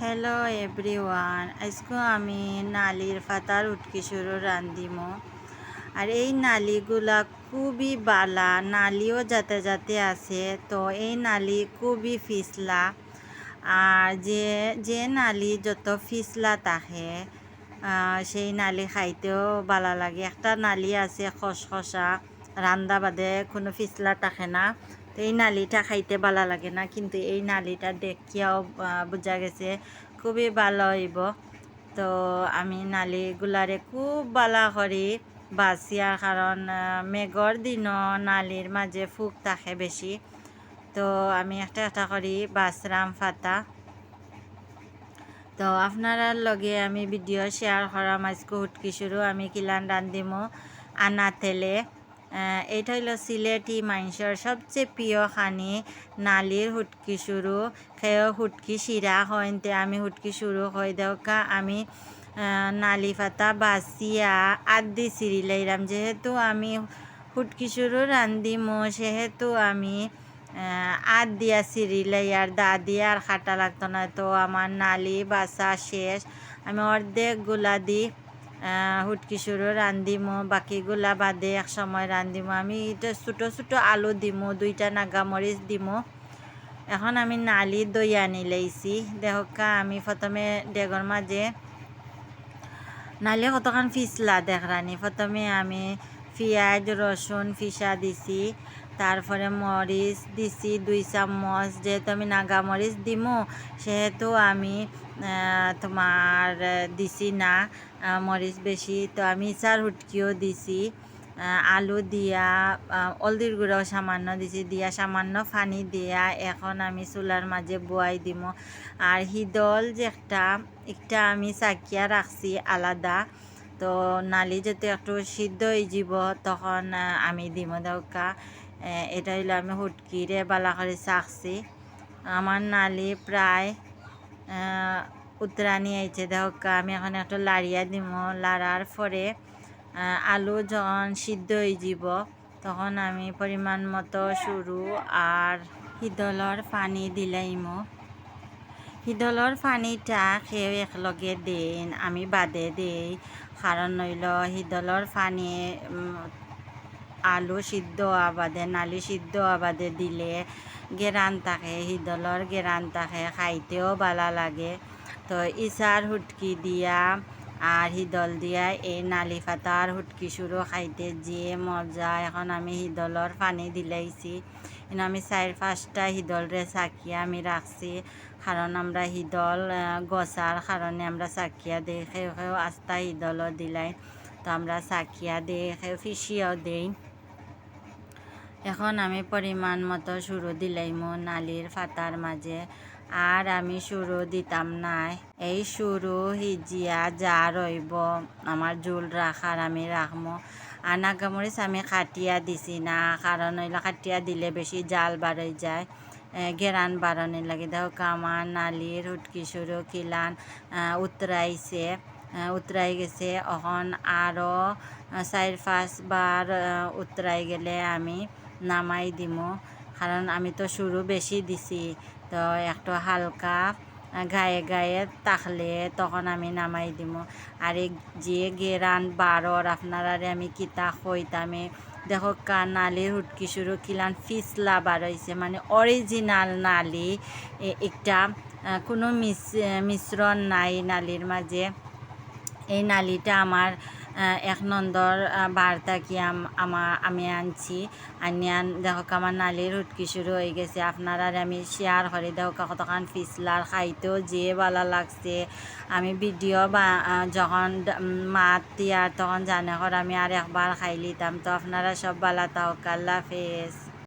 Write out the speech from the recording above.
Hello everyone আজকে আমি নালির ফাতার উটকি শুরু রান্ধিম। আর এই নালিগুলা খুবই বালা, নালিও যাতে যাতে আছে, তো এই নালি খুবই ফিসলা। আর যে যে নালি যত ফিসলা থাকে সেই নালি খাইতেও বালা লাগে। একটা নালি আছে খসখসা রান্দা বাদে কোনো ফিসলা থাকে না। তো এই নালিটা খাইতে ভালো লাগে না, কিন্তু এই নালিটা দেখিয়াও বোঝা গেছে খুবই ভালো হইব। তো আমি নালিগুলারে খুব ভালো করি বাছিয়ার কারণ মেঘর দিনও নালির মাঝে ফুক থাকে বেশি। তো আমি একটা একটা করি বাসরাম ফাতা তো আপনার লগে আমি ভিডিও শেয়ার করাম আজকে হুটকি শুরু। আমি কিলান রান্ধিমো আনা তেলে এটা হইল সিলেটি মাংসর সবচেয়ে প্রিয় খানি। নালির হুটকি শুরু খেয়েও হুটকি শিরা হইতে আমি হুটকি শুরু হয়ে দেওকা আমি নালি পাতা বাসিয়া আদি সিরি লাইরাম যেহেতু আমি হুটকি শুরু রান্ধিমো সেহেতু আমি আদ দিয়া সিরিলাই আর দা দিয়া আর খাটা লাগতো না তো আমার নালি বাসা শেষ। আমি অর্ধেকগুলা দি আহ, হুটকি শুরু রান্ধিমো বাকিগুলা বাদে এক সময় রান্ধিমো আমি এটা ছোটো ছোটো আলু দিমো দুইটা নাগামরিচ দিমো। এখন আমি নালি দই আনি লাইছি দেখা আমি প্রথমে ডেগর মাঝে নালে কতক্ষণ ফিসলা দেখরানি প্রথমে আমি পেঁয়াজ রসুন ফিসা দিছি। তারপরে মরিচ দিছি দুই চামচ, যেহেতু আমি নাগা মরিচ দিমু, সেহেতু আমি তোমার দিছি না মরিচ বেশি। তো আমি চার হুটকিও দিছি আলু দিয়া অলদির গুঁড়াও সামান্য দিছি, দিয়া সামান্য পানি দিয়া এখন আমি চুলার মাঝে বুয়াই দিম। আর হিদল যে একটা একটা আমি চাকিয়া রাখছি আলাদা, তো নালি যাতে একটু সিদ্ধ হয়ে যাব তখন আমি দিম দৌকা। এটা হইল আমি হুটকিরে বালা করে চাকছি। আমার নালি প্রায় আহ, উতরানি আইছে। দৌকা আমি এখন একটু লাড়িয়া দিম। লাড়ার পরে আলু যখন সিদ্ধ হয়ে যাব তখন আমি পরিমাণ মতো শুরু আর হিদলর পানি দিলাইমো। হিদলর পানিটা খেয়ে একলগে দেন আমি বাদে দেই। কারণ নইল হিদলর পানি আলু সিদ্ধ আবাদে, নালি সিদ্ধ আবাদে দিলে গেরান থাকে হিদলর গেরান থাকে, খাইতেও ভালো লাগে। তো ইসার হুটকি দিয়া আর হিদল দিয়া এই নালি ফাতার হুটকি শুরু খাইতে যে মজা, এখন আমি হিদলর পানি দিলাইছি। কিন্তু আমি চার পাঁচটা হিদলরে চাকিয়া আমি রাখছি কারণ আমরা হিদল গছার কারণে আমরা চাকিয়া দিই, সেও আস্তা হিদলও দিলাই। তো আমরা চাকিয়া দিই, সেও ফিসিয়াও দিই। এখন আমি পরিমাণ মতো শুরু দিলাইমো নালির ফাতার মাঝে। আর আমি শুরু দিতাম নাই। এই শুরু হিজিয়া যা রইব, আমার জোল রাখার আমি রাখমো। আর নাগামরিচ আমি কাটিয়া দিছি না, কারণ হইল কাটিয়া দিলে বেশি জাল বাড়াই যায় গেরান বাড়ানি লাগে। দেখো আমার নালির হুটকি শুরু কিলান উতরাইছে উতরাই গেছে। এখন আরও চার পাঁচবার উতরাই গেলে আমি নামাই দিমো। কারণ আমি তো শুরু বেশি দিছি। তো একটু হালকা গায়ে গায়ে তাকলে তখন আমি নামাই দিমো। আর যে গেরান বারোর আপনারারে আমি কিতা কইতামে দেখো কা নালির হুটকি শুরু কিলান ফিসলা হয়েছে মানে অরিজিনাল নালি। একটা কোনো মিশ্রণ নাই নালির মাঝে এই নালিটা আমার এক নন্দর বার্তা কি আমার আমি আনছি। আনিয়ান দেখো আমার নালির হুটকি শুরু হয়ে গেছে। আপনারা আমি শেয়ার করে। দেখো কতক্ষণ ফিসলার খাইতেও যে ভালো লাগছে। আমি ভিডিও বা যখন মাত দিয়ার তখন জানে কর আমি আর একবার খাইলিতাম তো আপনারা সব ভালো তাও আল্লাহ হাফেজ